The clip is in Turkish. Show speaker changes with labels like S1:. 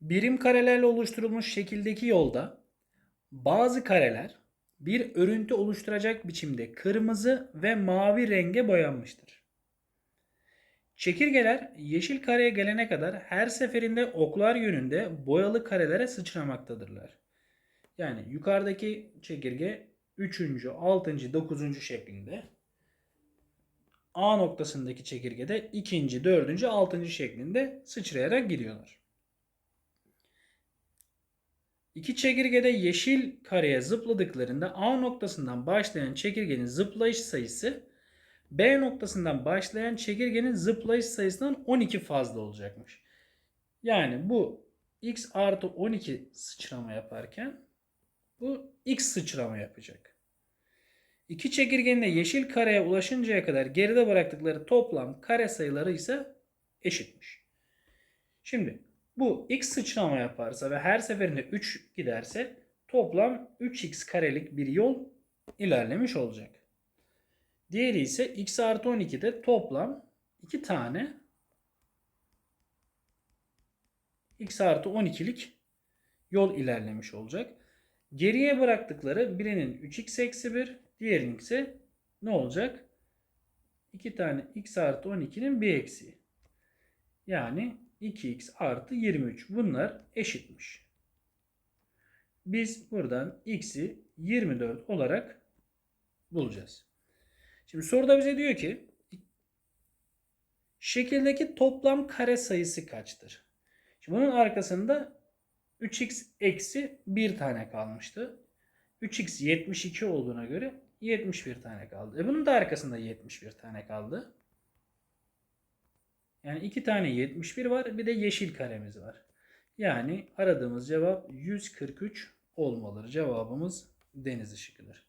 S1: Birim karelerle oluşturulmuş şekildeki yolda bazı kareler bir örüntü oluşturacak biçimde kırmızı ve mavi renge boyanmıştır. Çekirgeler yeşil kareye gelene kadar her seferinde oklar yönünde boyalı karelere sıçramaktadırlar. Yani yukarıdaki çekirge 3. 6. 9. şeklinde. A noktasındaki çekirge de 2. 4. 6. şeklinde sıçrayarak gidiyorlar. İki çekirgede yeşil kareye zıpladıklarında A noktasından başlayan çekirgenin zıplayış sayısı B noktasından başlayan çekirgenin zıplayış sayısından 12 fazla olacakmış. Yani bu x artı 12 sıçrama yaparken bu x sıçrama yapacak. İki çekirgenin de yeşil kareye ulaşıncaya kadar geride bıraktıkları toplam kare sayıları ise eşitmiş. Şimdi bu x sıçrama yaparsa ve her seferinde 3 giderse toplam 3x karelik bir yol ilerlemiş olacak. Diğeri ise x artı 12'de toplam 2 tane x artı 12'lik yol ilerlemiş olacak. Geriye bıraktıkları birinin 3x eksi 1, diğerinin ise ne olacak? 2 tane x artı 12'nin bir eksiği. Yani 2x artı 23. Bunlar eşitmiş. Biz buradan x'i 24 olarak bulacağız. Şimdi soruda bize diyor ki şekildeki toplam kare sayısı kaçtır? Şimdi bunun arkasında 3x eksi 1 tane kalmıştı. 3x 72 olduğuna göre 71 tane kaldı. E bunun da arkasında 71 tane kaldı. Yani iki tane 71 var bir de yeşil karemiz var. Yani aradığımız cevap 143 olmalıdır. Cevabımız deniz ışıkıdır.